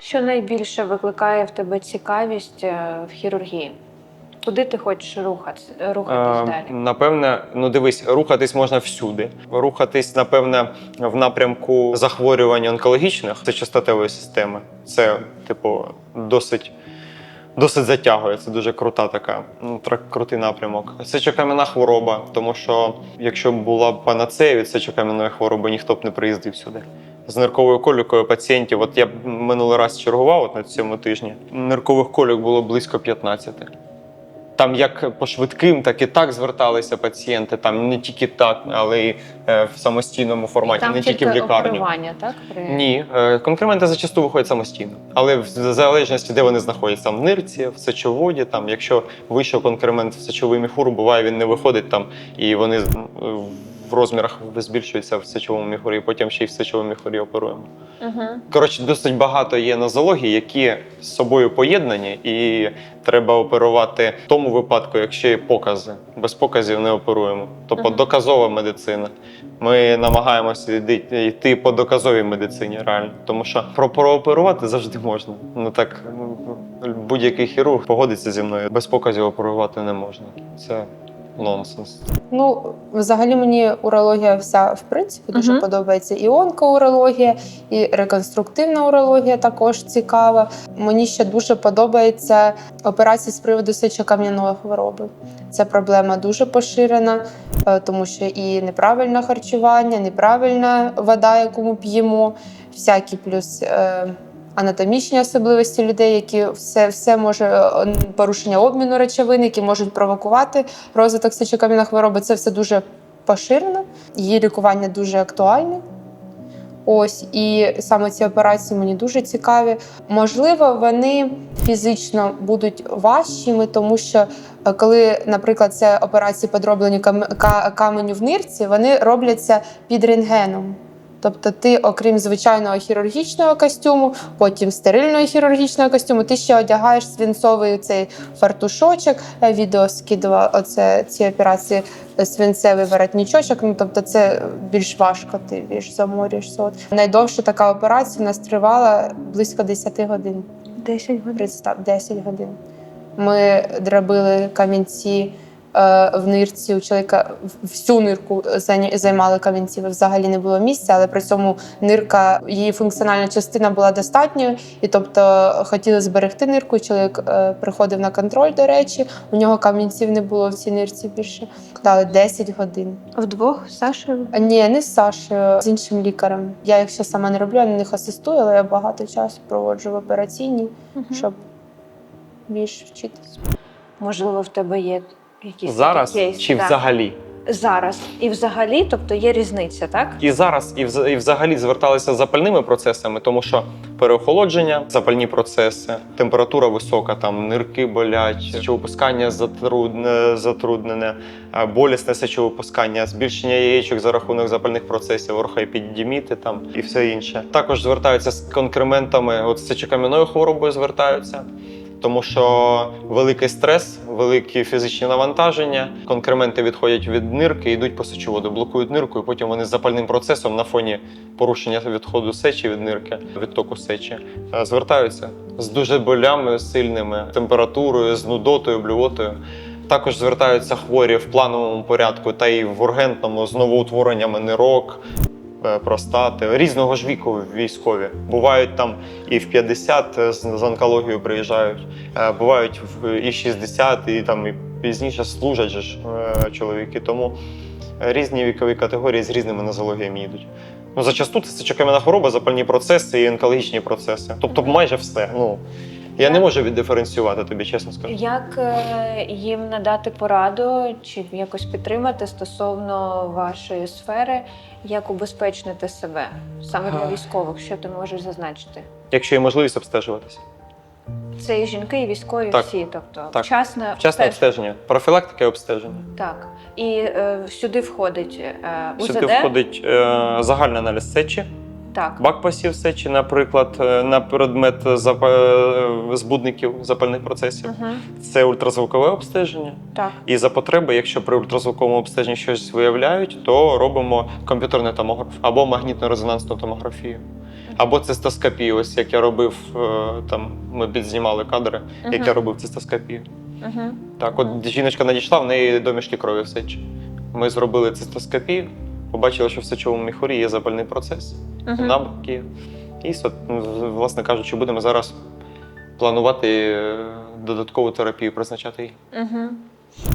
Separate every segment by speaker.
Speaker 1: Що найбільше викликає в тебе цікавість е, в хірургії? Куди ти хочеш рухатись, рухатись
Speaker 2: Е,
Speaker 1: далі?
Speaker 2: Напевне, ну дивись, рухатись можна всюди. Рухатись, напевне, в напрямку захворювань онкологічних це частотевої системи. Це, типу, досить. Досить затягує, це дуже крута така, ну, крутий напрямок. Сечокам'яна хвороба, тому що якщо була б панацея від сечокам'яної хвороби, ніхто б не приїздив сюди. З нирковою колікою пацієнтів, от я минулий раз чергував от на цьому тижні. Ниркових колік було близько 15. Там як по швидким, так і так зверталися пацієнти. Там не тільки так, але й е, в самостійному форматі,
Speaker 1: Там
Speaker 2: не тільки в лікарні.
Speaker 1: так? При...
Speaker 2: Ні, е, конкременти зачасту виходять самостійно, але в залежності, де вони знаходяться, в нирці, в сечоводі. Там, якщо вийшов конкремент в сечовий міхур, буває, він не виходить там, і вони в розмірах збільшуються в сечовому міхурі, і потім ще й в сечовому міхурі оперуємо.
Speaker 1: Угу.
Speaker 2: Коротше, досить багато є нозологій, які з собою поєднані, і треба оперувати в тому випадку, якщо є покази. Без показів не оперуємо. Тобто
Speaker 1: Мгм.
Speaker 2: доказова медицина. Ми намагаємося йти, йти по доказовій медицині, реально. Тому що про прооперувати завжди можна. Ну так будь-який хірург погодиться зі мною. Без показів оперувати не можна. Це нонсенс.
Speaker 3: Ну, взагалі мені урологія вся в принципі дуже
Speaker 1: Мгм.
Speaker 3: подобається. І онкоурологія, і реконструктивна урологія також цікава. Мені ще дуже подобається операції з приводу сечокам'яної хвороби. Ця проблема дуже поширена, е, тому що і неправильне харчування, неправильна вода, яку ми п'ємо, всякі плюс. е, Анатомічні особливості людей, які все, все може е, порушення обміну речовин, які можуть провокувати розвиток сечокам'яної хвороби. Це все дуже поширено. Її лікування дуже актуальне. Ось і саме ці операції мені дуже цікаві. Можливо, вони фізично будуть важчими, тому що е, коли, наприклад, це операції подроблені кам- каменю в нирці, вони робляться під рентгеном. Тобто, ти, окрім звичайного хірургічного костюму, потім стерильного хірургічного костюму, ти ще одягаєш свинцовий цей фартушочок. Я відео скидувала оце ці операції е, свинцевий воротничочок. Ну тобто, це більш важко, ти більш заморюєшся. От найдовша така операція у нас тривала близько 10 годин.
Speaker 1: 10 годин.
Speaker 3: Представ 10 годин. Ми дробили камінці е, в нирці. У чоловіка всю нирку займали камінці. Взагалі не було місця, але при цьому нирка, її функціональна частина була достатньою. І тобто хотіли зберегти нирку. Чоловік е, приходив на контроль, до речі, у нього камінців не було в цій нирці більше. Дали 10 годин.
Speaker 1: Вдвох з Сашею?
Speaker 3: Ні, не з Сашею, з іншим лікарем. Я якщо сама не роблю, я на них асистую, але я багато часу проводжу в операційній щоб більш вчитися.
Speaker 1: Можливо, в тебе є якісь
Speaker 2: Зараз
Speaker 1: такі кейси,
Speaker 2: чи
Speaker 1: да.
Speaker 2: взагалі?
Speaker 1: зараз і взагалі, тобто є різниця, так?
Speaker 2: І зараз, і, вз- і взагалі зверталися з запальними процесами, тому що переохолодження, запальні процеси, температура висока, там нирки болять, сечовипускання затрудне, затруднене, е, болісне сечовипускання, збільшення яєчок за рахунок запальних процесів, орхоепідеміти там і все інше. Також звертаються з конкрементами, от з сечокам'яною хворобою звертаються. Тому що великий стрес, великі фізичні навантаження, конкременти відходять від нирки, йдуть по сечоводу, блокують нирку, і потім вони з запальним процесом на фоні порушення відходу сечі від нирки, відтоку сечі, е, звертаються з дуже болями сильними, температурою, з нудотою, блювотою. Також звертаються хворі в плановому порядку та й в ургентному з новоутвореннями нирок, простати, різного ж віку військові. Бувають там і в 50 з, з онкологією приїжджають, е, бувають в і 60, і там і пізніше служать ж е, чоловіки. Тому різні вікові категорії з різними нозологіями йдуть. Ну, зачасту це сечокам'яна хвороба, запальні процеси і онкологічні процеси. Тобто майже все. Ну, я не можу віддиференціювати тобі, чесно скажу.
Speaker 1: Як е, їм надати пораду чи якось підтримати стосовно вашої сфери, як убезпечити себе саме для військових? Що ти можеш зазначити?
Speaker 2: Якщо є можливість обстежуватися.
Speaker 1: Це і жінки, і військові
Speaker 2: Так.
Speaker 1: всі, тобто
Speaker 2: Так.
Speaker 1: вчасне,
Speaker 2: Вчасне
Speaker 1: обстеж-
Speaker 2: обстеження, профілактика і обстеження.
Speaker 1: Так. І е, сюди входить е, УЗД.
Speaker 2: Сюди входить е, загальний аналіз сечі,
Speaker 1: Так.
Speaker 2: бак пасів сечі, наприклад, е, на предмет запа- е, збудників запальних процесів.
Speaker 1: Угу.
Speaker 2: Це ультразвукове обстеження.
Speaker 1: Так.
Speaker 2: І за потреби, якщо при ультразвуковому обстеженні щось виявляють, то робимо комп'ютерний томограф або магнітно-резонансну томографію. Або цистоскопію, ось як я робив, е, там ми підзнімали кадри, як я робив цистоскопію.
Speaker 1: Угу.
Speaker 2: Так, от жіночка надійшла, в неї домішки крові в сечі. Ми зробили цистоскопію, побачили, що в сечовому міхурі є запальний процес, набряки. є. І, власне кажучи, будемо зараз планувати е, додаткову терапію, призначати її.
Speaker 1: Угу.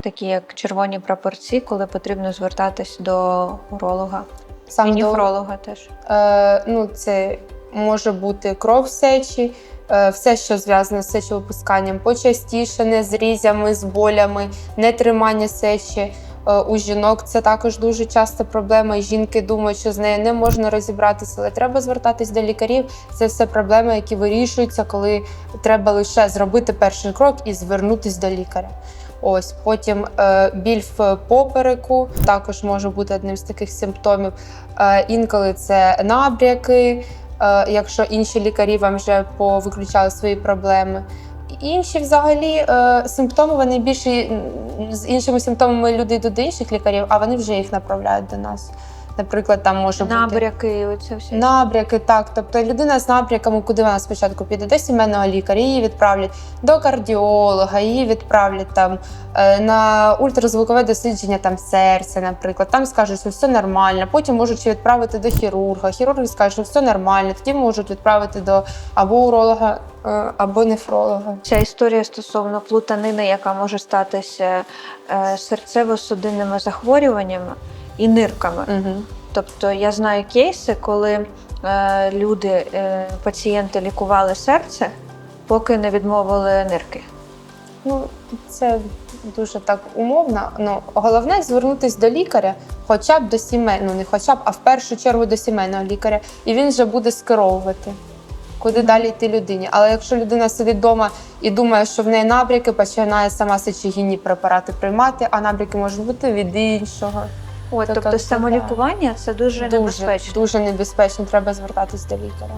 Speaker 1: Такі як червоні прапорці, коли потрібно звертатись до уролога і
Speaker 3: Сам до,
Speaker 1: нефролога теж.
Speaker 3: е, ну, це може бути кров в сечі, е, все, що зв'язане з сечовипусканням, почастіше, не з різями, з болями, нетримання сечі. Е, У жінок це також дуже часто проблема. Жінки думають, що з нею не можна розібратися, але треба звертатись до лікарів. Це все проблеми, які вирішуються, коли треба лише зробити перший крок і звернутись до лікаря. Ось потім е, біль в попереку також може бути одним з таких симптомів. Е, інколи це набряки, е, якщо інші лікарі вам вже повиключали свої проблеми. Інші взагалі е, симптоми вони більше з іншими симптомами люди йдуть до інших лікарів, а вони вже їх направляють до нас. Наприклад, там може бути
Speaker 1: Набряки, оце все.
Speaker 3: Набряки, так. Тобто людина з набряками, куди вона спочатку піде до сімейного лікаря, її відправлять до кардіолога, її відправлять там е, на ультразвукове дослідження там серця, наприклад. Там скажуть, що все нормально. Потім можуть відправити до хірурга. Хірург скаже, що все нормально. Тоді можуть відправити до або уролога, е, або нефролога.
Speaker 1: Ця історія стосовно плутанини, яка може статися е, серцево-судинними захворюваннями і нирками.
Speaker 3: Угу.
Speaker 1: Тобто я знаю кейси, коли е, люди, е, пацієнти лікували серце, поки не відмовили нирки.
Speaker 3: Ну, це дуже так умовно. Ну, головне звернутися до лікаря, хоча б до сімейного, ну не хоча б, а в першу чергу до сімейного лікаря, і він вже буде скеровувати, куди далі йти людині. Але якщо людина сидить вдома і думає, що в неї набряки, починає сама сечогінні препарати приймати, а набряки можуть бути від іншого.
Speaker 1: От,
Speaker 3: То
Speaker 1: тобто
Speaker 3: так, то
Speaker 1: самолікування це дуже,
Speaker 3: Дуже,
Speaker 1: небезпечно.
Speaker 3: дуже небезпечно, треба звертатись до лікаря.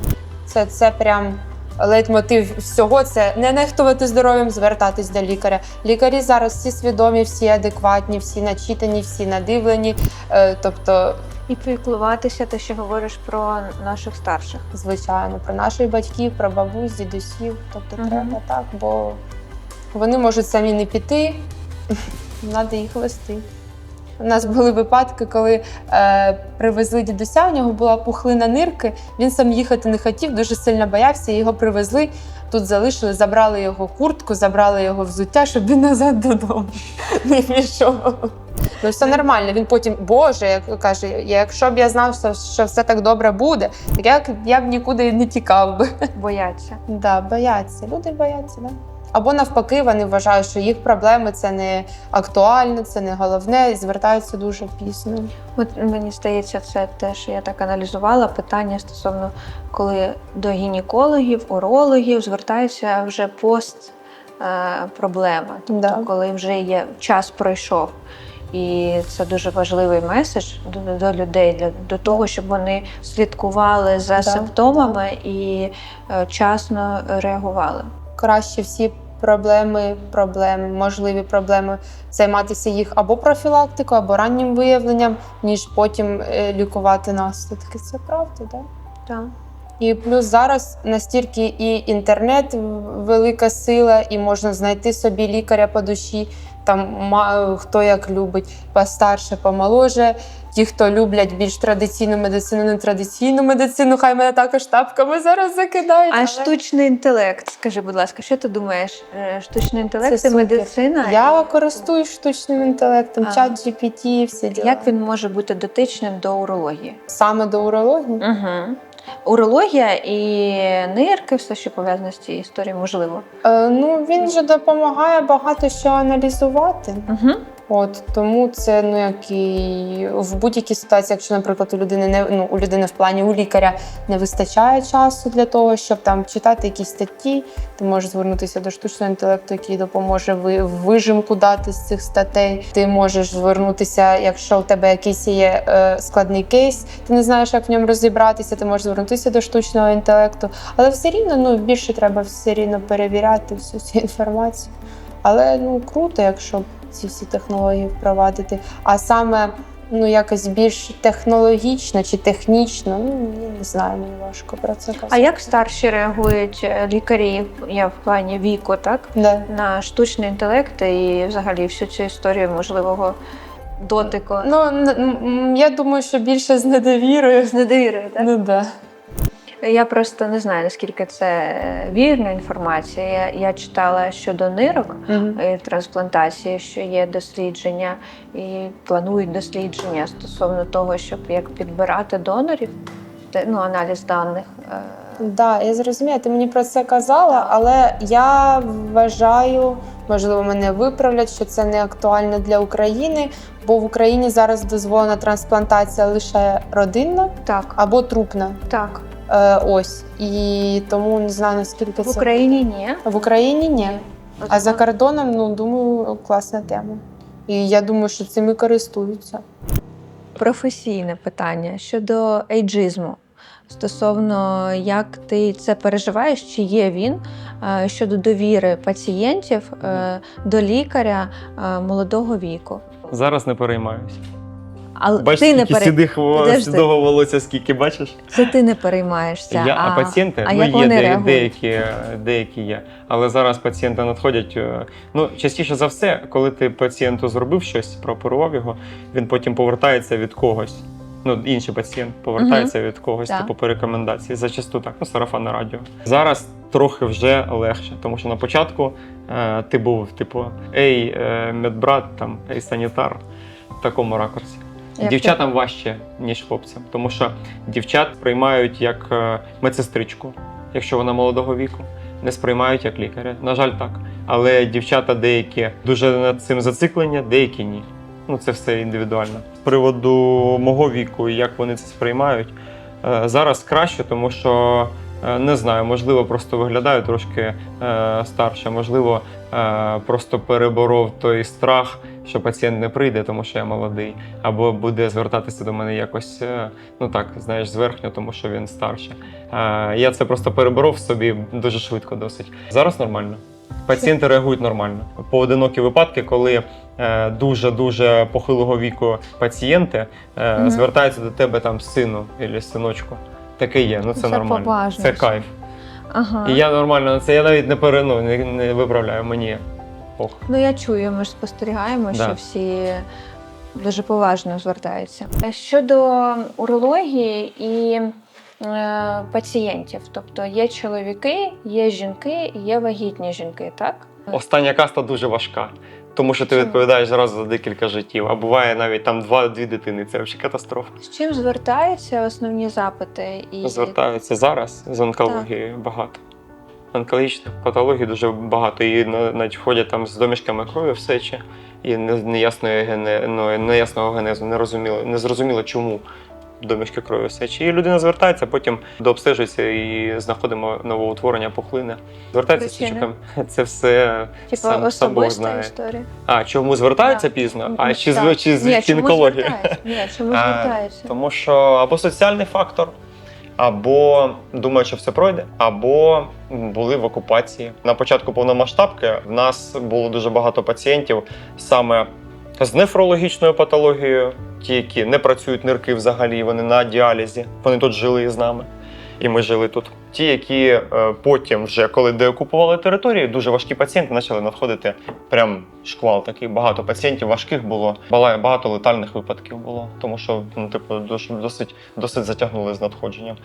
Speaker 3: Це, це прям лейтмотив всього. Це не нехтувати здоров'ям, звертатись до лікаря. Лікарі зараз всі свідомі, всі адекватні, всі начитані, всі надивлені. Е, тобто,
Speaker 1: І піклуватися, ти ще говориш про наших старших.
Speaker 3: звичайно, про наших батьків, про бабусь, дідусів. Тобто,
Speaker 1: Мгм.
Speaker 3: треба так, бо вони можуть самі не піти, треба їх вести. У нас були випадки, коли е, привезли дідуся, у нього була пухлина нирки. Він сам їхати не хотів, дуже сильно боявся. Його привезли, тут залишили, забрали його куртку, забрали його взуття, щоб він назад додому не пішов. Ну, все нормально. Він потім, Боже, як каже, якщо б я знав, що, що все так добре буде, так я, я б нікуди не тікав би.
Speaker 1: Бояться.
Speaker 3: Да, бояться. Люди бояться, да. Або навпаки, вони вважають, що їх проблеми це не актуально, це не головне, і звертаються дуже пізно.
Speaker 1: От мені здається, це теж я так аналізувала питання стосовно коли до гінекологів, урологів звертаються вже пост е, проблема, тобто
Speaker 3: Да.
Speaker 1: коли вже є час пройшов. І це дуже важливий меседж до, до людей для до того, щоб вони слідкували за
Speaker 3: Да,
Speaker 1: симптомами і е, вчасно реагували.
Speaker 3: Краще всі проблеми, проблеми, можливі проблеми займатися їх або профілактикою, або раннім виявленням, ніж потім е, лікувати наслідки. Це правда, так? Да?
Speaker 1: Так.
Speaker 3: І плюс зараз настільки і інтернет велика сила, і можна знайти собі лікаря по душі. Там хто як любить, постарше, помоложе. Ті, хто люблять більш традиційну медицину, не традиційну медицину, хай мене також тапками зараз закидають.
Speaker 1: А
Speaker 3: але
Speaker 1: штучний інтелект, скажи, будь ласка, що ти думаєш? Е, Штучний інтелект
Speaker 3: Це
Speaker 1: це медицина?
Speaker 3: Я користуюсь штучним інтелектом,
Speaker 1: А.
Speaker 3: чат GPT, всі діла.
Speaker 1: Як він може бути дотичним до урології?
Speaker 3: саме до урології?
Speaker 1: Угу. Урологія і нирки, все, що пов'язане з цією історією, можливо.
Speaker 3: Е, ну він же допомагає багато що аналізувати.
Speaker 1: Угу.
Speaker 3: От тому це ну як в будь-якій ситуації, якщо, наприклад, у людини не ну у людини в плані у лікаря не вистачає часу для того, щоб там читати якісь статті, ти можеш звернутися до штучного інтелекту, який допоможе ви вижимку дати з цих статей. Ти можеш звернутися, якщо у тебе якийсь є е, складний кейс, ти не знаєш, як в ньому розібратися. Ти можеш звернутися до штучного інтелекту, але все рівно ну більше треба все рівно перевіряти всю цю інформацію. Але ну круто, якщо ці всі технології впровадити. А саме ну якось більш технологічно чи технічно. Ну я не знаю, мені важко про це казати.
Speaker 1: А як старші реагують е, лікарі, я в плані віку, так?
Speaker 3: Да.
Speaker 1: На штучний інтелект і взагалі всю цю історію можливого дотику
Speaker 3: Ну я думаю, що більше з недовірою.
Speaker 1: з недовірою, так?
Speaker 3: Ну да.
Speaker 1: Я просто не знаю, наскільки це вірна інформація. Я, я читала щодо нирок і трансплантації, що є дослідження і планують дослідження стосовно того, щоб як підбирати донорів, ну, аналіз даних. е,
Speaker 3: Да, я зрозуміла, ти мені про це казала, але я вважаю, можливо, мене виправлять, що це не актуально для України, бо в Україні зараз дозволена трансплантація лише родинна
Speaker 1: Так,
Speaker 3: або трупна.
Speaker 1: так.
Speaker 3: Е, ось. І тому не знаю, наскільки
Speaker 1: В
Speaker 3: це.
Speaker 1: Україні ні.
Speaker 3: В Україні ні. А за кордоном, ну думаю, класна тема. І я думаю, що цим і користуються.
Speaker 1: професійне питання щодо ейджизму. Стосовно як ти це переживаєш, чи є він е, щодо довіри пацієнтів е, до лікаря молодого віку.
Speaker 2: Зараз не переймаюся.
Speaker 1: Але
Speaker 2: Бачиш,
Speaker 1: ти не пере...
Speaker 2: сідих сідого волосся, скільки бачиш?
Speaker 1: це ти не переймаєшся.
Speaker 2: Я, а, пацієнти
Speaker 1: а
Speaker 2: ну,
Speaker 1: як
Speaker 2: є
Speaker 1: вони
Speaker 2: де- деякі, деякі є. Але зараз пацієнти надходять. е, Ну, частіше за все, коли ти пацієнту зробив щось, прооперував його, він потім повертається від когось. Ну, інший пацієнт повертається від когось,
Speaker 1: Так.
Speaker 2: типу по рекомендації. Зачасту так, ну, сарафанне радіо. Зараз трохи вже легше, тому що на початку е, ти був, типу, ей, е, медбрат, там, ей, санітар в такому ракурсі.
Speaker 1: Як
Speaker 2: Дівчатам важче, ніж хлопцям, тому що дівчат приймають як е, медсестричку, якщо вона молодого віку, не сприймають як лікаря. На жаль, так. Але дівчата деякі дуже над цим зациклені, деякі ні. Ну, це все індивідуально. З приводу мого віку і як вони це сприймають, е, зараз краще, тому що е, не знаю, можливо, просто виглядаю трошки старше, можливо, просто переборов той страх, що пацієнт не прийде, тому що я молодий, або буде звертатися до мене якось, е, ну так, знаєш, зверхньо, тому що він старше. Е, Я це просто переборов собі дуже швидко досить. Зараз нормально. Пацієнти реагують нормально. Поодинокі випадки, коли е, дуже-дуже похилого віку пацієнти е, звертаються до тебе там сину або синочку. Таке є, ну це,
Speaker 1: Це
Speaker 2: нормально. Це кайф.
Speaker 1: Ага.
Speaker 2: І я нормально на це, я навіть не пере, ну, не, не виправляю мені. Ох.
Speaker 1: Ну я чую, ми ж спостерігаємо,
Speaker 2: Да.
Speaker 1: що всі дуже поважно звертаються. Щодо урології і е, пацієнтів, тобто є чоловіки, є жінки, є вагітні жінки, так?
Speaker 2: Остання каста дуже важка, тому що ти
Speaker 1: Чому?
Speaker 2: відповідаєш зразу за декілька життів, а буває навіть там два-дві дитини. Це взагалі катастрофа.
Speaker 1: З чим звертаються основні запити? І
Speaker 2: Звертаються зараз з онкології багато. Онкологічних патологій дуже багато. І на- навіть входять там з домішками крові в сечі, і не- неясної гене, ну, неясного генезу, не розуміло, не зрозуміло, чому домішки крові в сечі. І людина звертається, потім дообстежується і знаходимо новоутворення пухлини. Звертається
Speaker 1: Причини?
Speaker 2: Це все
Speaker 1: типу
Speaker 2: сам, сам Бог знає.
Speaker 1: історія.
Speaker 2: А чому звертаються
Speaker 1: Так.
Speaker 2: пізно? А чи,
Speaker 1: Так.
Speaker 2: з, чи
Speaker 1: Ні, чому? Ні,
Speaker 2: А,
Speaker 1: звертаються?
Speaker 2: Тому що або соціальний фактор, або думають, що все пройде, або були в окупації. На початку повномасштабки в нас було дуже багато пацієнтів саме з нефрологічною патологією, ті, які не працюють нирки взагалі, вони на діалізі. Вони тут жили з нами. І ми жили тут. Ті, які е, потім, вже коли деокупували території, дуже важкі пацієнти почали надходити. Прям шквал такий. Багато пацієнтів важких було, багато летальних випадків було, тому що ну, типу, досить, досить затягнули з надходженням.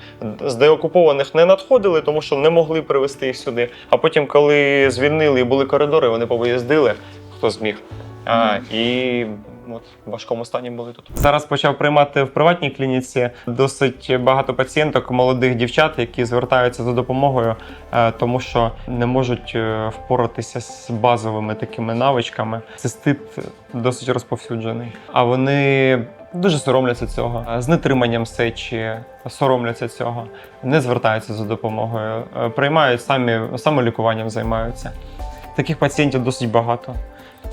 Speaker 2: З деокупованих не надходили, тому що не могли привезти їх сюди. А потім, коли звільнили і були коридори, вони повиїздили, хто зміг. А, і от в важкому стані були тут. Зараз почав приймати в приватній клініці досить багато пацієнток, молодих дівчат, які звертаються за допомогою, е, тому що не можуть е, впоратися з базовими такими навичками. Цистит досить розповсюджений. А вони дуже соромляться цього з нетриманням сечі, соромляться цього, не звертаються за допомогою, е, приймають самі самолікуванням займаються. Таких пацієнтів досить багато.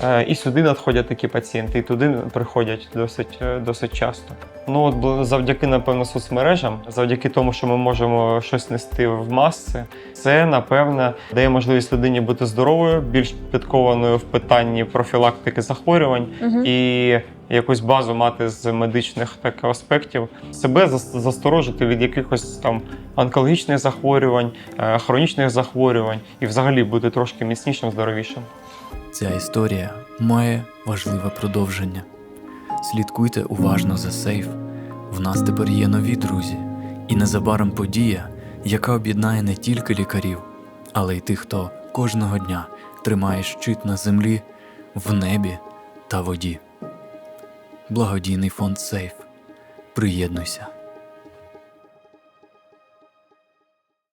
Speaker 2: Е, І сюди надходять такі пацієнти, і туди приходять досить, е, досить часто. Ну от завдяки, напевно, соцмережам, завдяки тому, що ми можемо щось нести в маси, це напевно дає можливість людині бути здоровою, більш підкованою в питанні профілактики захворювань
Speaker 1: Мгм.
Speaker 2: і якусь базу мати з медичних так аспектів, себе зас- засторожити від якихось там онкологічних захворювань, е, хронічних захворювань і взагалі бути трошки міцнішим, здоровішим.
Speaker 4: Ця історія має важливе продовження. Слідкуйте уважно за сейф. В нас тепер є нові друзі, і незабаром подія, яка об'єднає не тільки лікарів, але й тих, хто кожного дня тримає щит на землі, в небі та воді. Благодійний фонд Сейф. Приєднуйся.